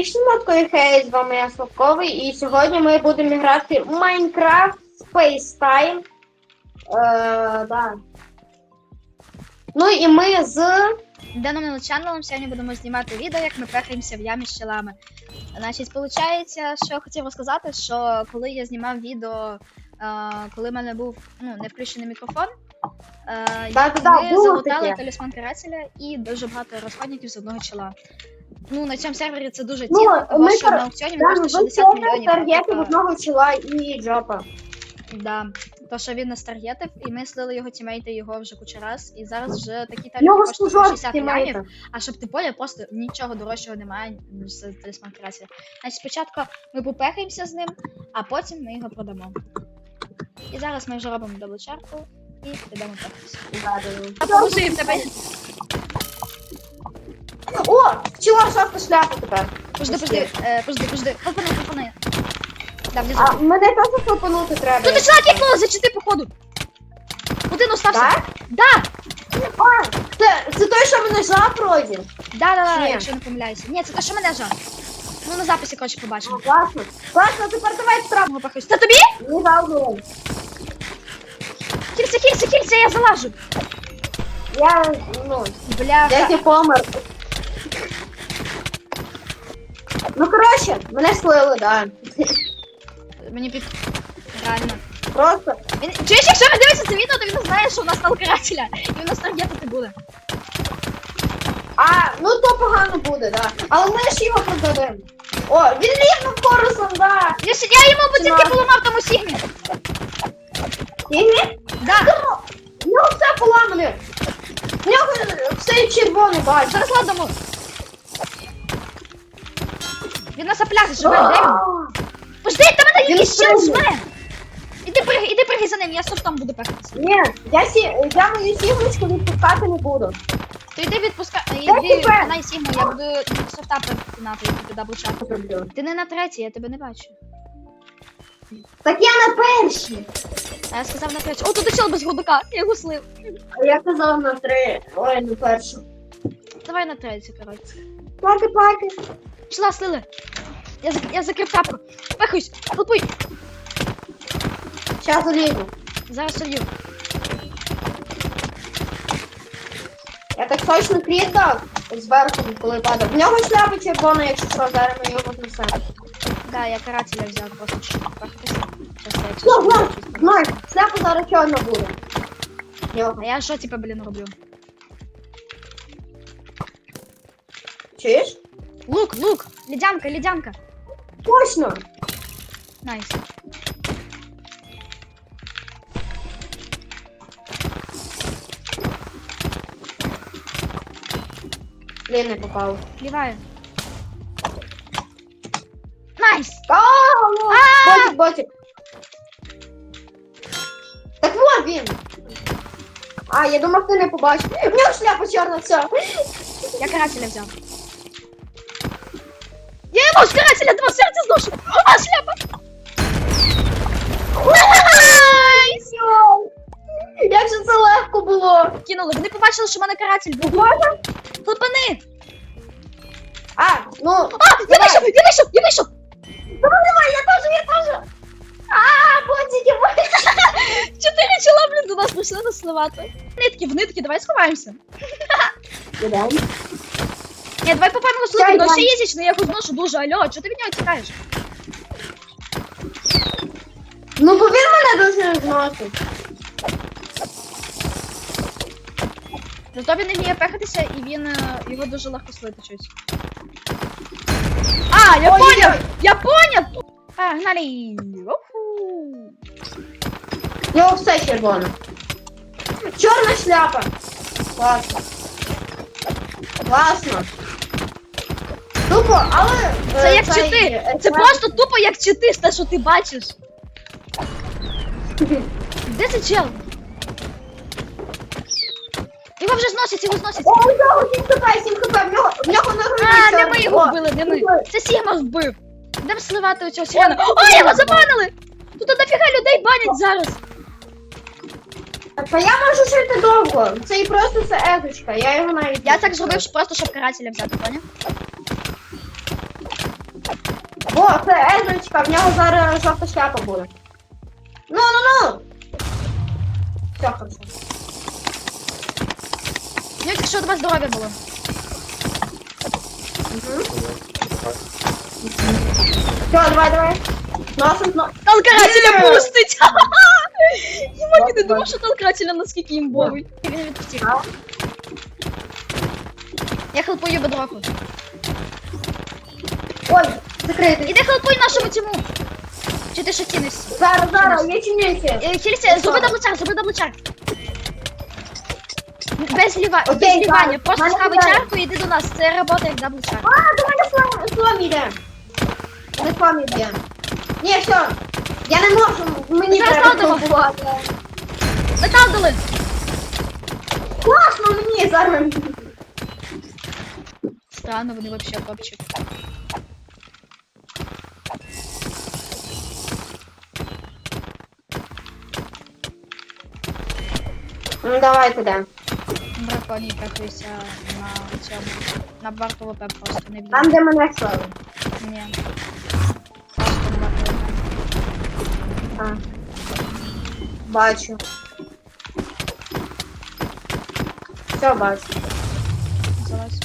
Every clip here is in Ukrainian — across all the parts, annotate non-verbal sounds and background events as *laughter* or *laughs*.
Шмоткою хей, з вами я Славковий, і сьогодні ми будемо грати в Minecraft Space Time. Е, да. Ну і ми з. Даним чанелом сьогодні будемо знімати відео, як ми пехаємося в ямі з щелами. Значить, виходить, що я хотів розказати, що коли я знімав відео, е, коли в мене був ну, не включений мікрофон, е, Да-да-да, ми було залутали таке. талісман карателя і дуже багато розходників з одного чола. Ну, на цьому сервері це дуже Ну, цінно, тому ми що пер- на аукціоні ви Там 60 цього мільйонів. таргетив типа, одного чола і джопа. Да. То, що він нас таргетив, і ми слили його тімейти його вже кучу раз, і зараз вже такі В нього таргети коштують служок 60 лямів. тімейта. А щоб ти поняв, просто нічого дорожчого немає ніж з талісман красі. Значить, спочатку ми попехаємося з ним, а потім ми його продамо. І зараз ми вже робимо даблчарку і підемо пехатися. А в тебе. О! Чого шапка шляпа тепер? Пожди, пожди, е, пожди, пожди. Хлопани, хлопани. Да, внизу. А мене теж хлопанути треба. Тут почала кікнула за чити, походу. Один остався. Так? Да! А, це, це той, що мене жав вроді. Да, да, да, Ні. якщо не помиляюся. Ні, це те, що мене жав. Ну на записі, коротше, побачимо. Класно. Класно, тепер давай. Мого пахаюсь. Це тобі? Не жалко. Кільця, кільця, кільця, я залажу. Я, ну, Бля, Я ті помер. Ну, коротше, мене слили, да. мені під... Реально. Просто. Він... Чуєш, якщо він дивиться це відео, то він знає, що у нас сталкерателя. І у нас там таргетити буде. А, ну то погано буде, да. Але ми ж його продадемо. О, він рівно корусом, да. Я, ще- я йому будинки Ладно. поламав тому сігмі. Ігні? Да. В нього все поламане. В нього все червоне, бач. Зараз ладно. Він на соплях живе, де він? Пожди, та мене якийсь спригнув. жме. Іди пригай, іди пригай за ним, я софтом буду пехатися. Ні, я, сі, я мою сігночку відпускати не буду. То йди відпускай, іди тебе? виконай сігму, я буду софта переконати, як ти даблчат. Ти не на третій, я тебе не бачу. Так я на першій. А я сказав на третій. О, тут чел без грудика, я його слив. А я казала на три. Ой, на першу. Давай на третій, коротше. Паки, паки. Пішла, слили. Я, зак- я закрив тапку. Пехаюсь, толпуй. Зараз залізу. Зараз солью. Я так точно кріт дав зверху, коли падав. В нього шляпа червона, якщо що, зараз ми його знесемо. Да, я карателя взяв просто щоб пехатися. Щас я Ну, чесно знай, чувствую. знай, шляпа зараз чорна буде. Його. А я що, типа, блін, роблю? Чуєш? Лук, лук! Ледянка, ледянка. Точно. Найс. Блін, не попав. Ліваю. Найс! А, ну, ботик, ботик. Так вот він. А, я думав, ти не побачив. В нього шляпа чорна, все. Я карателя взяв. Йому карателя два серця зношу! А, шляпа! Найс! Як же це легко було. Кинули, вони побачили, що в мене каратель був. Можна? Хлопани! А, ну, А, я вийшов, я вийшов, я вийшов! давай, давай, я теж, я теж. А, ботики, ботики. Чотири чола, блін, до нас прийшли нас сливати. Нитки, в нитки, давай сховаємося. Ні, давай попаємо слухай, ну їздиш, ну я його зношу дуже, алло, чого ти від нього тікаєш? Ну, бо він мене дуже зносить. Зато він не вміє пехатися і він е, його дуже легко слити щось. А, я Ой, поняв! Я поняв! Погнали! Уху! В нього все червоне. Чорна шляпа. Класно. Класно. Тупо, але... Це е, як цей, чити! е, Це цей- просто тупо як чити, те, що ти бачиш. *laughs* Де цей чел? Його вже зносять, його зносять. О, у нього 7 хп, 7 хп, в нього, в нього на груді А, не ми його вбили, не ми. Це Сігма вбив. Йдемо сливати оцього сирена. О, його забанили! Тут дофіга людей банять зараз. Та я можу жити довго. Це і просто це егочка, я його навіть... Я так зробив, що просто щоб карателя взяти, поняв? О, це Езончика, в нього зараз жовта шляпа буде. Ну, ну, ну! Все, хорошо. У нього тільки що два здоров'я було. Все, давай, давай. Носом, но... Толкателя Ні! пустить! *laughs* Я не думав, що толкателя наскільки імбовий. Він відпустив. Я хелпую бедроку. Ой, закритий. Іди хелпуй нашому цьому. Чи ти ще кинешся? Зараз, зараз, я чинюся. Е, Хілься, зроби даблчар, зроби даблчар. Без ліва, без Окей, лівання, зараз. просто Мене чарку і йди до нас. Це робота як даблчар. А, давай на слом, слом йде. На слом йде. Ні, все. Я не можу, мені Зараз треба ладимо. пробувати. Метал дали! Класно мені зараз. Странно, вони вообще топчик. Ну, давай туди. Драконій катуйся на цьому. На бар ПВП просто не б'є. Там, де мене слали. Ні. Просто на бар ПВП. А. Бачу. Все бачу. Залазь.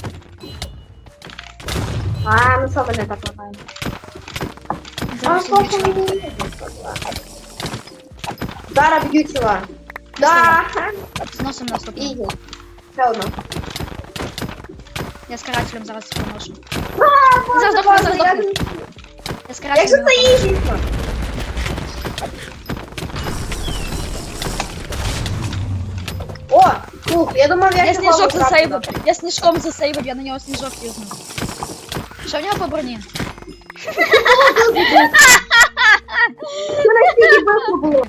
А, ну що мене так лагає? А Зараз сколько нічого. мені? Зараз б'ю тіла. Да. Зносом наступного. Ізі. Ще одно. Я з карателем зараз поношу. А, Зараз боже, дохну, боже, зараз я- дохну. Я з Як карателем. же це ізі? О, ух, я думав, я Я цього сніжок втратила. засейвив. Я сніжком засейвив, я на нього сніжок юзнув. Що в нього по броні? Це настільки быстро було.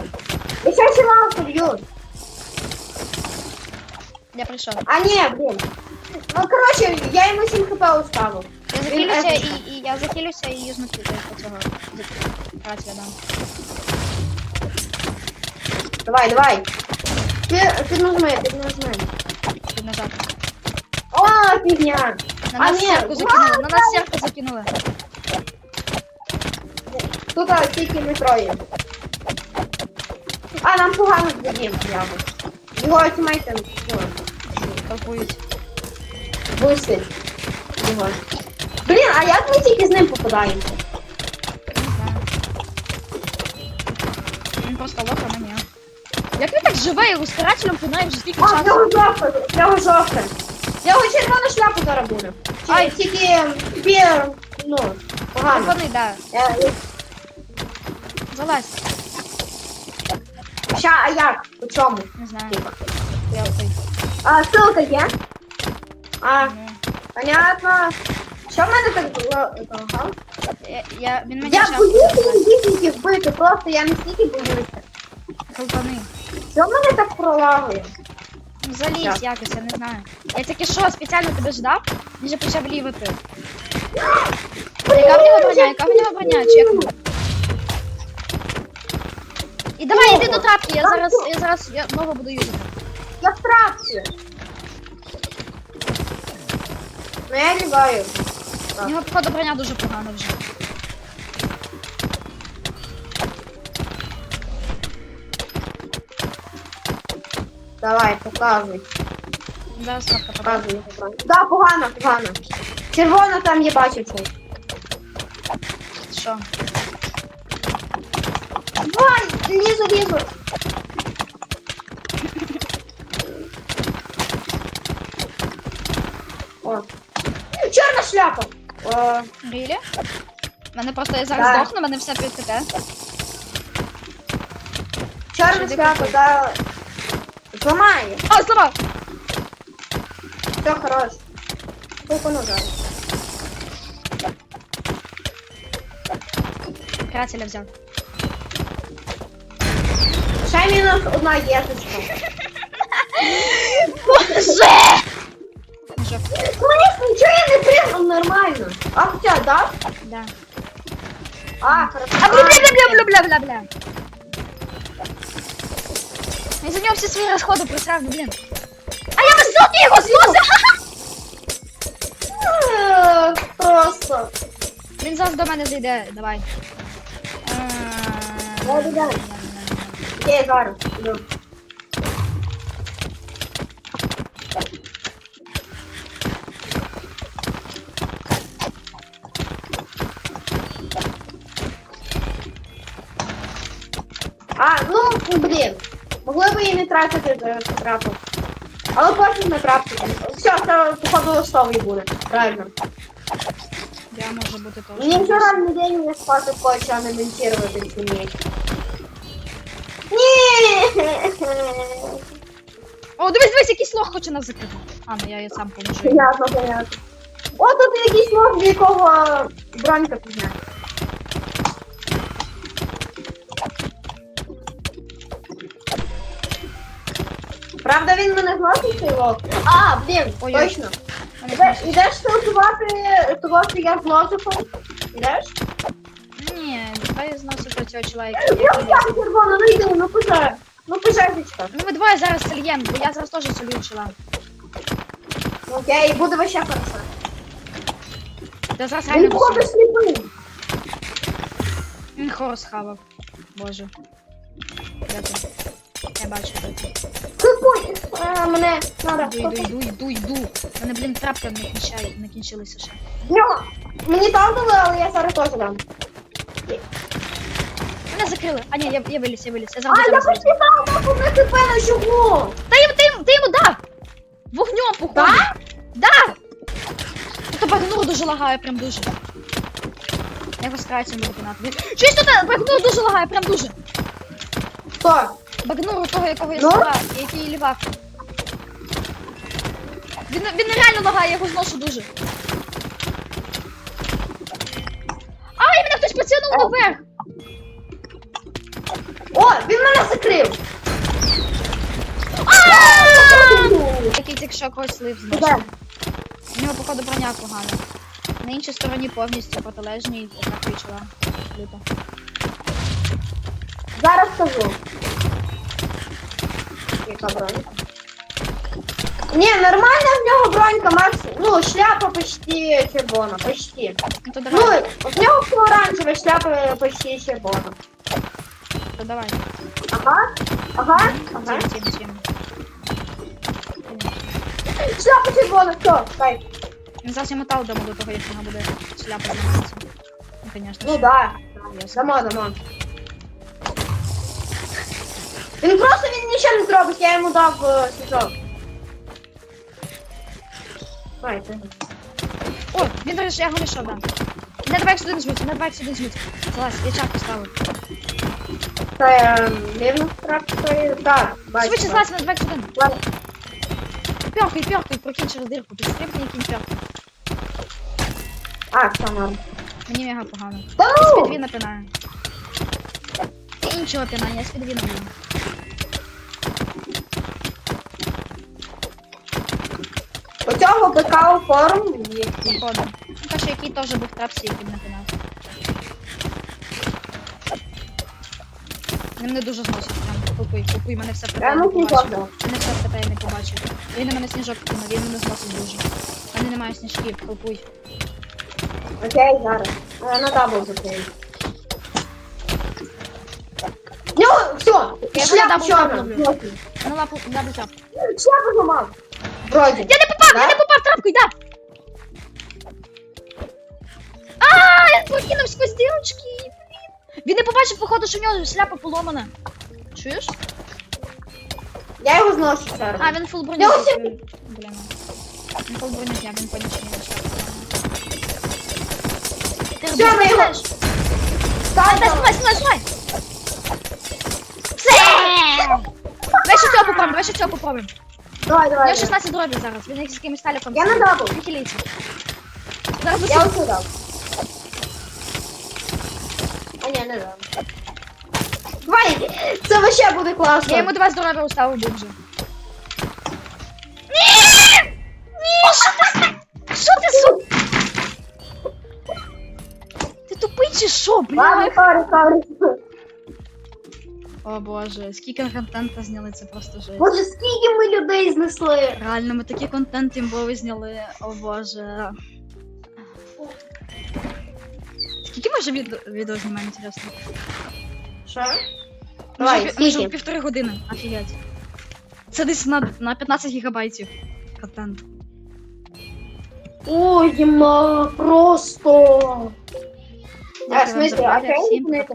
Я ще ще мало поб'ю. Я прийшов. А ні, блін. Ну, коротше, я йому 7 хп оставив. Я Він захилюся і, і я захилюся і юзну по цього карателя дам. Давай, давай. Ти, піднажми, піднажми. Під нажати. О, фігня. На А, нас ні, сірку закинули, на нас сірку закинули. Тут а, тільки ми троє. А, нам погано з Вадим прямо. Його тімейте, ну, Толкують. бусить. Його. Блін, а як ми тільки з ним попадаємо? Не знаю. Він просто лох, а не ні. Як він так живе, я його з карателем пинаю вже скільки А, в часу. нього жовте, в нього жовте. В нього червона шляпа зараз буде. Ай. Ай. Тільки тобі, ну, погано. Пацани, да. Я- я- Залазь. Ща, а як? У чому? Не знаю. Типа. Я. А, ссылка є? А, Ну, понятно. Що в мене так було? Ага. Я, я, він мені Я ще боюся вбити, просто я настільки боюся. хелпани. Що в мене так пролагує? Ну, залізь якось, я не знаю. Я тільки що спеціально тебе ждав, він вже почав лівий. Яка в нього броня? Яка в нього броня? Чекну. І давай, йди до трапки, я зараз, я зараз я знову буду юзати. Я в трапці. Ну я ліваю. У нього, походу, броня дуже погана вже. Давай, показуй. Трапка покаже. Показуй. його. Да, погано, погано. Червона там є бачу цей. Що? Давай, лізу, лізу. О. Чорна шляпа. О, Рілі? Мене просто я зараз Так. здохну, мене все під КТ. чорна Що шляпа, купив? да. Зламає. А, зламав! Все хорош. Сколько назад? Карателя взяв. Ще мінус одна єсочка. Боже! Вже, Мені нічого я не пригнув нормально. А хоча, да? да. А, хорошо. А бля бля бля бля бля бля бля Я за нього всі свої розходи просрав, ну блін. А я високий його зносив! Е, Просто. Він зараз до мене зайде, давай. Е, Давай, давай. Окей, зараз. Ну, блін. Могли б і не тратити трапу. Але потім не тратити. Все, це походу листовий буде. Правильно. Я можу бути теж. Мне все равно день не спасет кое-что анонсировать иметь. Ні! О, дивись, дивись, якийсь лох хоче нас закрити. А, ну я її сам поможу. Понятно, понятно. О, тут якийсь мог, з якого бронька підняти. Правда, він мене зносить цей лох? А, блін, Ой-ой. точно. Іде-. Ідеш того, що я з лозухом? Ідеш? Ні, давай зносу цього чоловіка. Я так червоно, ну йди, ну пожар. Ну пожарничка. Ну ми двоє зараз сольєм, бо я зараз теж солю чола. Окей, буде вообще хорошо. Та зараз Він реально походу посолю. сліпий. Він хорос хавав. Боже. Ти? Я бачу. Сліпий. А, мене надо. Йду, йду, йду, йду, йду. У мене, блін, трапка не кінчає, не кінчилися ще. Ньо. Мені там дали, але я зараз теж дам. Мене закрили. А ні, я, я виліз, я виліз. Я А, зараз до я почти дав, там одне хп на чого? Та йому, ти, йому- ти йому дав! Вогнем, походу. Так? Да! Тут багнур дуже лагає, прям дуже. Я його стараюся йому виконати. Щось тут багнур дуже лагає, прям дуже. Хто? Багнур того, якого я Ну? який лівак. Він, він нереально лагає, я його зношу дуже. Ай, мене хтось потягнув наверх! О, він мене закрив. Який тільки що когось слив зносив. У нього, походу, броня погана. На іншій стороні повністю протилежній, така кричала. Люто. Зараз скажу. Яка бронька? Ні, нормальна в нього бронька, Макс. Ну, шляпа почти червона, почти. Ну то Ну, давай, в нього все оранжеве, шляпа почти червона. то давай. Ага, ага, ага. Тім, тім, тім. Шляпа червона, все, кайф. Він зараз я метал дамо до того, як вона буде шляпа займатися. Ну, звісно. Ну да. Ясно. Дамо, дамо. Він просто він нічого не зробить, я йому дав е, сніжок. Ой. О, він вирішив, я його знайшов, да. Не давай сюди не жмуть, не давай сюди не жмуть. Залазь, я чак поставив. Це вірно трапити. Так, бачу. Швидше злазь, не давай сюди. Ладно. Пьоркай, пьоркай, прокинь через дирку, підстрибни і кінь пьоркай. А, все норм. Мені мега погано. Та Я ну! спідвіна пинаю. І іншого пинаю, я буду. У цього БК форум є. Походу. Ну, що який теж був трапсі, який не пинав. Вони мене дуже зносять, прям купуй, купуй, мене все ПТ не побачив. Мене все ПТ не побачив. Він на мене сніжок кинув, він мене зносить дуже. У мене немає сніжків, купуй. Окей, зараз. Е, На дабл закрию. Ну, все, Я на дабл чорна. зроблю. На лапу, дабл тап. Шляпу зламав. Вроді. Я не попав, Да? я не попав трапкою, да! А, я прокинув сквозь дірочки. Він не побачив, походу, що в нього шляпа поломана. Чуєш? Я його зношу зараз. А, він фул броню. Я він- Блін. Він фул броню зняв, він поломана. Ти Всё, ми його- Дай, знімай, знімай, знімай! Все! Давай ще цього попробуємо, давай ще цього попробуємо. Давай, У давай. нього 16 дробів зараз, він як з якимось таліком. Я на дабл. Вихиліться. Зараз Я усі. оцю дав. А ні, не дам. Давай, це вообще буде класно. Я йому два здоров'я уставив був вже. Ні! Ні, що ти? Що ти су? Ти тупий чи що, Ладно, бля? сорі, сорі. О боже, скільки контенту зняли, це просто жесть. Боже, скільки ми людей знесли. Реально, ми такий контент імбовий зняли, о боже. Скільки ми вже відео, відео знімаємо, інтересно? Що? Ми Давай, вже, ми вже скільки? півтори години, офігеть. Це десь на, на 15 гігабайтів контент. Ой, ма, просто. А, в смысле, а чого не?